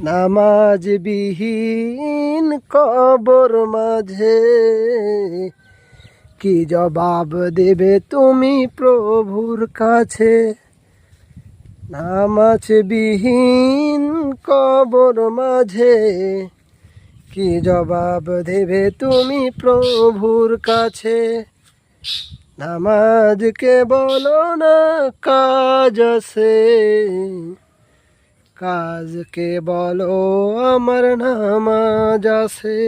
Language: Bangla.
নামাজ বিহীন কবর মাঝে কি জবাব দেবে তুমি প্রভুর কাছে? নামাজ বিহীন কবর মাঝে কি জবাব দেবে তুমি প্রভুর কাছে? নামাজকে বলো না, কাজ কাজকে বলো আমার নামাজ আছে